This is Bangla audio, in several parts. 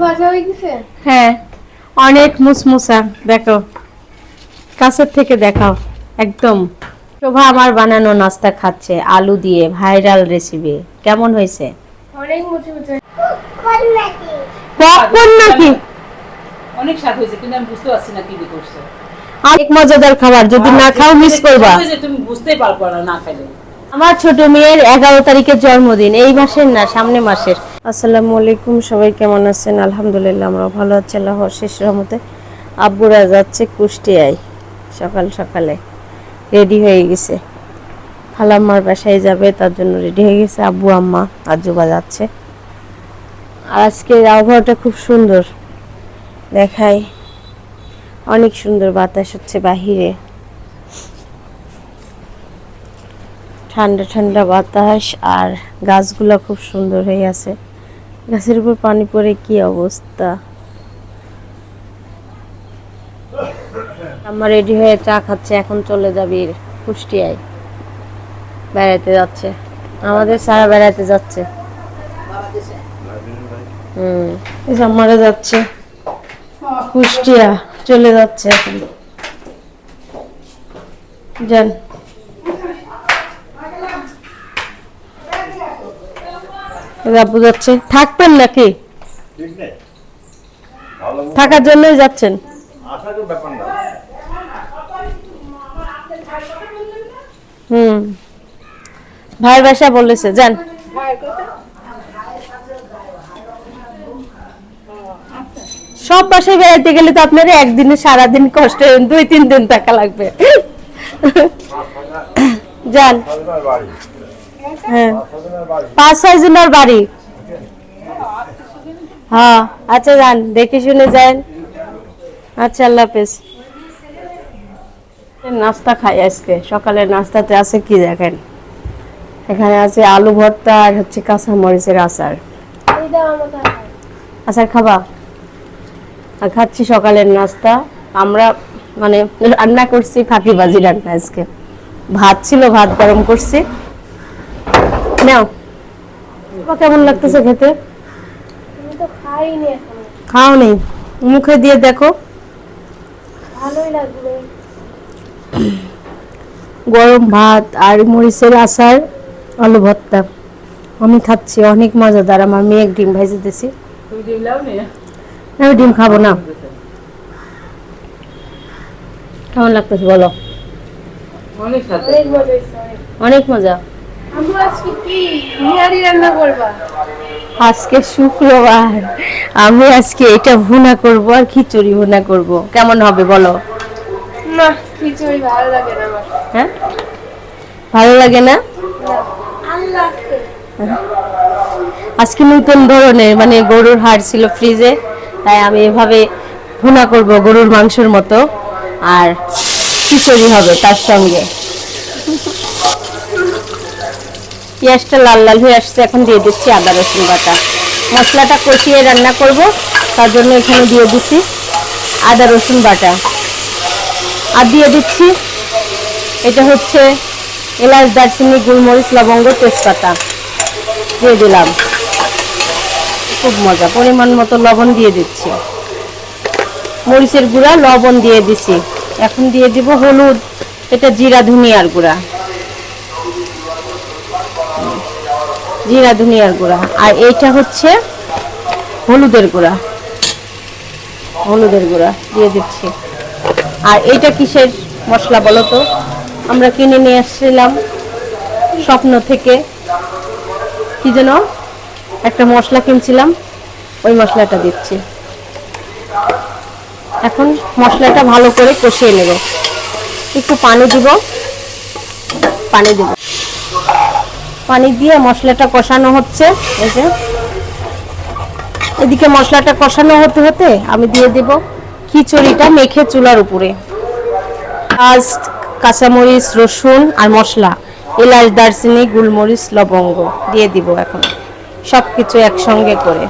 হয়ে গেছে? হ্যাঁ অনেক মুসমুসা দেখো। কাছের থেকে দেখাও একদম। শোভা আমার বানানো নাস্তা খাচ্ছে আলু দিয়ে ভাইরাল রেসিপি কেমন হয়েছে? অনেক পপকর্ন নাকি? অনেক স্বাদ হয়েছে কিন্তু আমি বুঝতে পারছি না কি করছ। অনেক মজাদার খাবার যদি না খাও মিস করবা। ওই তুমি বুঝতেই পারব না না খাইলে। আমার ছোট মেয়ের এগারো তারিখের জন্মদিন এই মাসের না সামনে মাসের। আসসালামু আলাইকুম, সবাই কেমন আছেন? আলহামদুলিল্লাহ আমরা ভালো আছি, আল্লাহর শেষ রহমতে। আব্বুরা যাচ্ছে কুষ্টিয়ায়, সকাল সকালে। রেডি হয়ে গেছে। খালাম্মার বাসায় যাবে, তার জন্য রেডি হয়ে গেছে আব্বু, আম্মা, আজুবা যাচ্ছে। আর আজকের আবহাওয়াটা খুব সুন্দর। দেখায় অনেক সুন্দর বাতাস হচ্ছে বাহিরে। ঠান্ডা ঠান্ডা বাতাস আর গাছগুলো খুব সুন্দর হয়ে আছে। গাছের উপর পানি পড়ে কি অবস্থা? আমার রেডি হয়ে চা খাচ্ছে, এখন চলে যাবি কুষ্টিয়ায়। বেড়াতে যাচ্ছে। আমাদের সারা বেড়াতে যাচ্ছে। হুম আমারা যাচ্ছে। কুষ্টিয়া চলে যাচ্ছে এখন। যান। আপু যাচ্ছে। থাকবেন নাকি? থাকার জন্যই যাচ্ছেন। হুম। ভাইয়ের বাসা বলেছে, যান। সব বাসায় বেড়াইতে গেলে তো আপনার একদিনে সারাদিন কষ্ট, দুই, তিন দিন টাকা লাগবে। যান। হ্যাঁ। পাঁচ ছয় জনের বাড়ি। হ্যাঁ আচ্ছা যান, দেখে শুনে যান। আচ্ছা আল্লাহ হাফেজ। নাস্তা খাই আজকে। সকালের নাস্তাতে আছে কি দেখেন? এখানে আছে আলু ভর্তা আর হচ্ছে কাঁচা মরিচের আচার। আচার খাবা? আর খাচ্ছি সকালের নাস্তা। আমরা মানে রান্না করছি ফাঁকি বাজি রান্না আজকে। ভাত ছিল, ভাত গরম করছি। নাও। তোমার কেমন লাগতেছে খেতে? খাও নেই মুখে দিয়ে দেখো। ভালোই লাগবে। গরম ভাত আর মরিচের আচার আলু ভর্তা। আমি খাচ্ছি অনেক মজাদার। আমার মেয়ে ডিম ভাইজে দিছি আমি ডিম খাব না কেমন লাগতেছে বলো? অনেক মজা। আজকে শুক্রবার। আমি আজকে এটা ভুনা করব আর খিচুড়ি ভুনা করব। কেমন হবে বলো? না খিচুড়ি ভালো লাগে না হ্যাঁ? ভালো লাগে না? আজকে নতুন ধরনের মানে গরুর হাড় ছিল ফ্রিজে তাই আমি এভাবে ভুনা করব গরুর মাংসের মতো। আর খিচুড়ি হবে তার সঙ্গে। পেঁয়াজটা লাল লাল হয়ে আসছে, এখন দিয়ে দিচ্ছি আদা রসুন বাটা। মশলাটা কষিয়ে রান্না করব, তার জন্য এখানে দিয়ে দিচ্ছি আদা রসুন বাটা। আর দিয়ে দিচ্ছি, এটা হচ্ছে এলাচ, দারচিনি গোলমরিচ লবঙ্গ, তেজপাতা। দিয়ে দিলাম। খুব মজা, পরিমাণ মতো লবণ দিয়ে দিচ্ছি। মরিচের গুঁড়া, লবণ দিয়ে দিছি। এখন দিয়ে দিব হলুদ, এটা জিরা, ধনিয়ার গুঁড়া। জিরা ধনিয়ার গুঁড়া। আর এইটা হচ্ছে হলুদের গুঁড়া। হলুদের গুঁড়া দিয়ে দিচ্ছি। আর এইটা কিসের মশলা বলো তো? আমরা কিনে নিয়ে আসছিলাম স্বপ্ন থেকে। কি যেন একটা মশলা কিনছিলাম, ওই মশলাটা দিচ্ছি। এখন মশলাটা ভালো করে কষিয়ে নেব। একটু পানি দিব, পানি দেব। পানি দিয়ে মশলাটা কষানো হচ্ছে। এদিকে মশলাটা কষানো হতে হতে আমি দিয়ে দেব খিচুড়িটা মেখে চুলার উপরে। আজ কাঁচামরিচ, রসুন আর মশলা, এলাচ, দারচিনি, গুলমরিচ, লবঙ্গ দিয়ে দিব এখন। সব কিছু একসঙ্গে করে।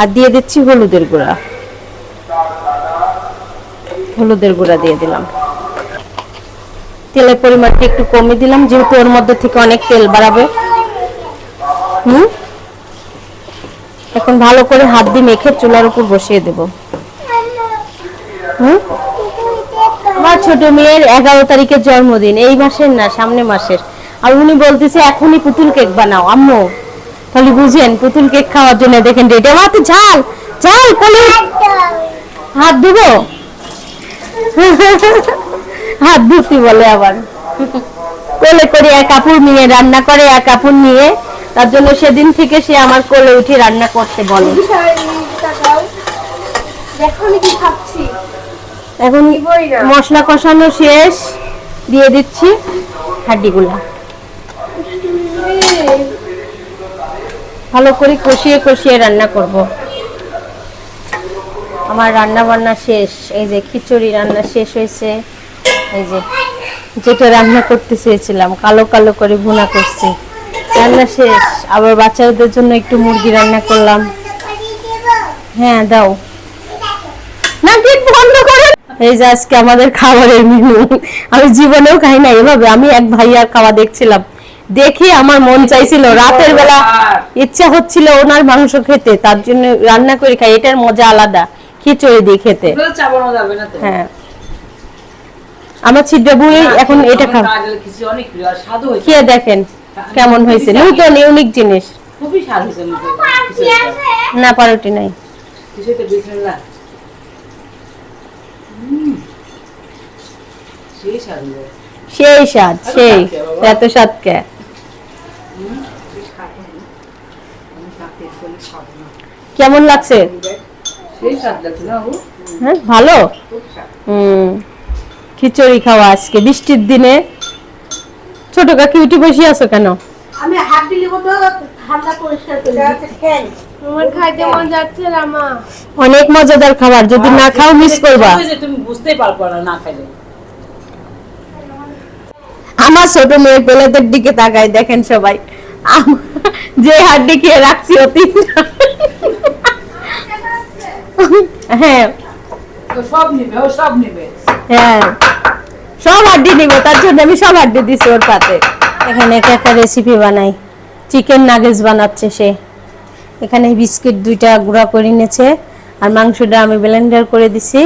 আর দিয়ে দিচ্ছি হলুদের গুঁড়া। হলুদের গুঁড়া দিয়ে দিলাম। তেলের পরিমাণটা একটু কমে দিলাম, যেহেতু ওর মধ্যে থেকে অনেক তেল বাড়াবে। হুম? এখন ভালো করে হাত দিয়ে মেখে চুলার উপর বসিয়ে দেব। হুম? আমার ছোট মেয়ের এগারো তারিখের জন্মদিন, এই মাসের না, সামনে মাসের। আর উনি বলতেছে, এখনই পুতুল কেক বানাও, আম্মু। তাহলে বুঝেন, পুতুল কেক খাওয়ার জন্য দেখেন রেডি আমার তো ঝাল ঝাল, কলি। হাত ধুবো? হাত ধুতি বলে আবার। কোলে করে এক কাপড় নিয়ে, রান্না করে এক কাপড় নিয়ে তার জন্য সেদিন থেকে সে আমার কোলে উঠে রান্না করতে বলে। এখন মশলা কষানো শেষ। দিয়ে দিচ্ছি হাড্ডিগুলা। ভালো করে কষিয়ে কষিয়ে রান্না করব। আমার রান্না বান্না শেষ। এই যে খিচুড়ি রান্না শেষ হয়েছে। এই যে যেটা রান্না করতে চেয়েছিলাম কালো কালো করে ভুনা করছি। রান্না শেষ। আবার বাচ্চাদের জন্য একটু মুরগি রান্না করলাম। হ্যাঁ দাও। না গেট বন্ধ করো। এই যে আজকে আমাদের খাবারের মেনু আমি জীবনেও খাই না এভাবে। আমি এক ভাইয়ার খাওয়া দেখছিলাম। দেখে আমার মন চাইছিল। রাতের বেলা ইচ্ছা হচ্ছিল ওনার মাংস খেতে। তার জন্য রান্না করে খাই। এটার মজা আলাদা। খিচুড়ি দিয়ে খেতে। হ্যাঁ। আমার ছিদ্র এখন এটা খাও। না গেলে কিছু অনেক প্রিয়। আর স্বাদও হয়েছে। খেয়ে দেখেন। কেমন হয়েছে? নতুন ইউনিক জিনিস। খুবই স্বাদ হয়েছে না পারোটি নাই। সেই স্বাদ সেই এত স্বাদ কে। কেমন লাগছে? হ্যাঁ ভালো? খুব স্বাদ। হুম। খিচুড়ি খাওয়া আজকে। বৃষ্টির দিনে ছোট কাকি উঠে বসে আছো কেন? আমি হাত দিলে তো ঠান্ডা পরিষ্কার করে আমার খাইতে মন যাচ্ছে রামা অনেক মজাদার খাবার যদি না খাও মিস করবা। ওই যে তুমি বুঝতেই পারব না না খাইলে। আমার ছোট মেয়ে পেলেদের দিকে তাকায় দেখেন সবাই। যে হাড্ডি খেয়ে রাখছি অতি হ্যাঁ। সব নিবে ও সব নিবে। হ্যাঁ। সব হাড্ডি নিব, তার জন্য আমি সব হাড্ডি দিছি ওর পাতে। এখানে একটা রেসিপি বানাই। চিকেন নাগেটস বানাচ্ছে সে। এখানে বিস্কিট দুইটা গুঁড়া করে নিয়েছে, আর মাংসটা আমি ব্লেন্ডার করে দিছি,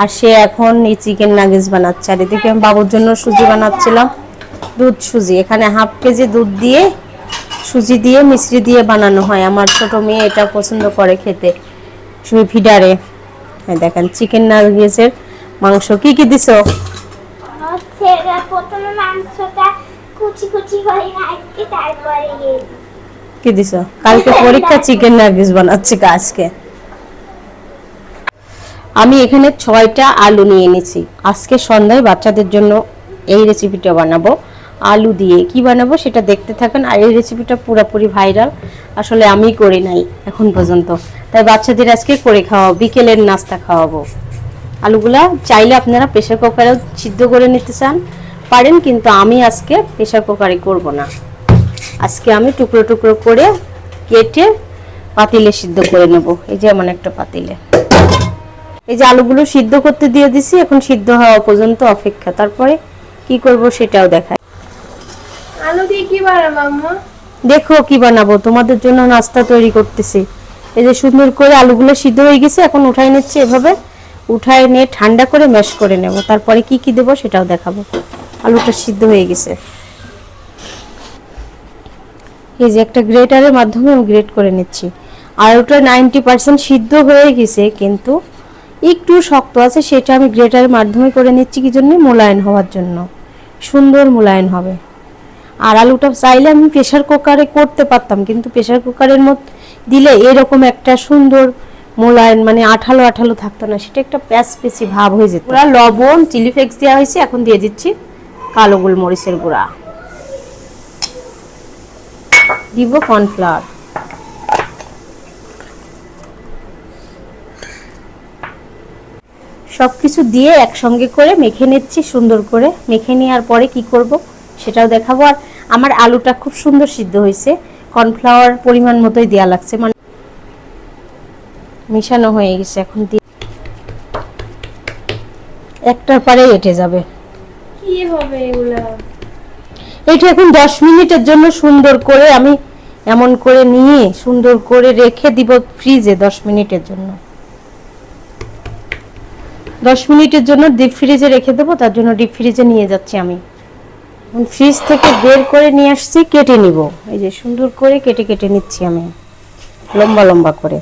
আর সে এখন এই চিকেন নাগেটস বানাচ্ছে। আর এদিকে আমি বাবুর জন্য সুজি বানাচ্ছিলাম, দুধ সুজি। এখানে হাফ কেজি দুধ দিয়ে, সুজি দিয়ে মিশ্রি দিয়ে বানানো হয়। আমার ছোট মেয়ে এটা পছন্দ করে খেতে, শুধু ফিডারে এই দেখেন চিকেন নাগেটসের মাংস। কি কি দিছো? প্রথমে মাংসটা কুচি কুচি করে রাখতে তারপরে কি দিছো? কালকে পরীক্ষা চিকেন নাগেটস বানাচ্ছে আজকে। আমি এখানে ছয়টা আলু নিয়ে এনেছি। আজকে সন্ধ্যায় বাচ্চাদের জন্য এই রেসিপিটা বানাবো। আলু দিয়ে কি বানাবো সেটা দেখতে থাকেন। আর এই রেসিপিটা পুরোপুরি ভাইরাল আসলে আমি করি নাই এখন পর্যন্ত। তাই বাচ্চাদের আজকে করে খাওয়াবো। বিকেলের নাস্তা খাওয়াবো। আলুগুলা চাইলে আপনারা প্রেশার কুকারেও সিদ্ধ করে নিতে চান। পারেন কিন্তু আমি আজকে প্রেশার কুকারে করব না। আজকে আমি টুকরো টুকরো করে কেটে পাতিলে সিদ্ধ করে নেব। এই যে এমন একটা পাতিলে। এই যে আলুগুলো সিদ্ধ করতে দিয়ে দিছি এখন সিদ্ধ হওয়া পর্যন্ত অপেক্ষা। তারপরে কি করব সেটাও দেখায় আলু দিয়ে কি বানাবো দেখো কি বানাবো তোমাদের জন্য নাস্তা তৈরি করতেছি। এই যে সুন্দর করে আলুগুলো সিদ্ধ হয়ে গেছে এখন উঠাই নিচ্ছে এভাবে। উঠায় নিয়ে ঠান্ডা করে ম্যাশ করে নেব। তারপরে কি কি দেবো সেটাও দেখাবো। আলুটা সিদ্ধ হয়ে গেছে। এই যে একটা গ্রেটারের মাধ্যমে আমি গ্রেট করে নিচ্ছি। আলুটা নাইনটি পার্সেন্ট সিদ্ধ হয়ে গেছে, কিন্তু একটু শক্ত আছে, সেটা আমি গ্রেটারের মাধ্যমে করে নিচ্ছি কি জন্য? মোলায়েন হওয়ার জন্য। সুন্দর মোলায়েন হবে। আর আলুটা চাইলে আমি প্রেশার কুকারে করতে পারতাম, কিন্তু প্রেশার কুকারের মধ্যে দিলে এরকম একটা সুন্দর মোলায়েন মানে আঠালো আঠালো থাকতো না, সেটা একটা প্যাচ পেঁচি ভাব হয়ে যেত। পুরা লবণ, চিলি ফ্লেক্স দেওয়া হয়েছে, এখন দিয়ে দিচ্ছি কালো গোলমরিচের গুঁড়া। দিব কর্নফ্লাওয়ার। সব কিছু দিয়ে একসঙ্গে করে মেখে নিচ্ছি, সুন্দর করে। মেখে নেওয়ার পরে কি করব সেটাও দেখাবো। আর আমার আলুটা খুব সুন্দর সিদ্ধ হয়েছে। কর্নফ্লাওয়ার পরিমাণ মতোই দেওয়া লাগছে। মানে মিশানো হয়ে গেছে এখন দিয়ে একটার পরে এটে যাবে। কি হবে এগুলা? এটা এখন দশ মিনিটের জন্য সুন্দর করে আমি এমন করে নিয়ে সুন্দর করে রেখে দিব ফ্রিজে দশ মিনিটের জন্য। দশ মিনিটের জন্য ডিপ ফ্রিজে রেখে দেবো তার জন্য ডিপ ফ্রিজে নিয়ে যাচ্ছি আমি। এখন ফ্রিজ থেকে বের করে নিয়ে আসছি কেটে নিব। এই যে সুন্দর করে কেটে কেটে নিচ্ছি আমি লম্বা লম্বা করে।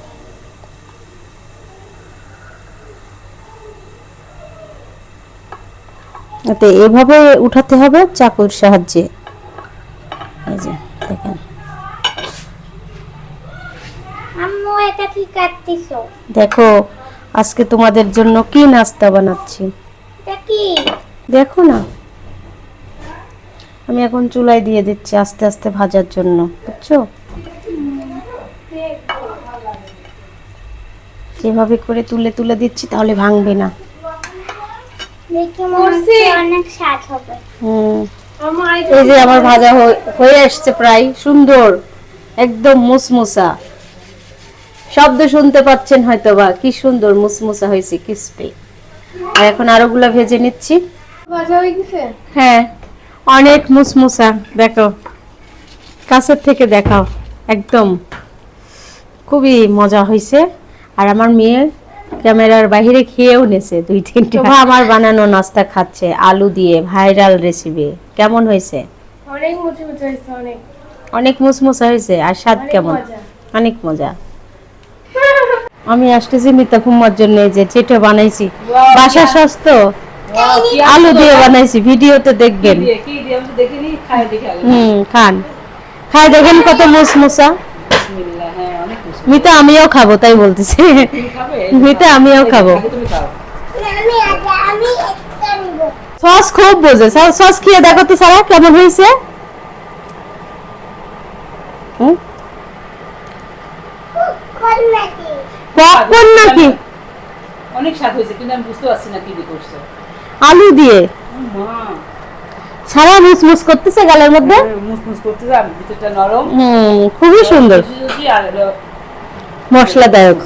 এতে এভাবে উঠাতে হবে চাকুর সাহায্যে। এই যে দেখেন। দেখো আজকে তোমাদের জন্য কি নাস্তা বানাচ্ছি। দেখো না। আমি এখন চুলায় দিয়ে দিচ্ছি আস্তে আস্তে ভাজার জন্য বুঝছ? যেভাবে করে তুলে তুলে দিচ্ছি তাহলে ভাঙবে না দেখি মনে হচ্ছে অনেক স্বাদ হবে হুম আমার এই যে আমার ভাজা হয়ে- হয়ে আসছে প্রায় সুন্দর একদম মুসমুসা। শব্দ শুনতে পাচ্ছেন হয়তো বা কি সুন্দর মুসমুসা হয়েছে ক্রিস্পি আর এখন আরোগুলা ভেজে নিচ্ছি। ভাজা হয়ে গেছে? হ্যাঁ অনেক মুসমুসা দেখো। কাছের থেকে দেখাও একদম। খুবই মজা হয়েছে। আর আমার মেয়ে ক্যামেরার বাইরে খেয়েও নেছে দুই তিনটা। আমার বানানো নাস্তা খাচ্ছে আলু দিয়ে ভাইরাল রেসিপি কেমন হয়েছে? অনেক মুচি মুচি হয়েছে অনেক। অনেক মুসমুসা হয়েছে আর স্বাদ কেমন? অনেক মজা। আমি আসতেছি মিতা ফুম্মার জন্য এই যে যেটা বানাইছি। বাসা স্বাস্থ্য। Wow, আলু দিয়ে বানাইছি ভিডিওতে দেখবেন দিয়ে কি দিয়ে? আমি তো দেখিনি খাই দেখে আগে হুম খান। খাই দেখেন কত মুসমুসা বিসমিল্লাহ হ্যাঁ অনেক খুশি মিতা আমিও খাব তাই বলতেছি। মিতা আমিও খাব। সস খুব বোঝে। সস খেয়ে দেখো তো সারা কেমন হয়েছে? হুম? কোন নাকি পপকর্ন নাকি? অনেক স্বাদ হয়েছে কিন্তু আমি বুঝতে পারছি না কি দিয়ে করছ। আলু দিয়ে? সারা মুসমুস করতেছে গালের মধ্যে? মুসমুস করতে যান ভিতরটা নরম। হুম খুবই সুন্দর। আর মশলাদায়ক।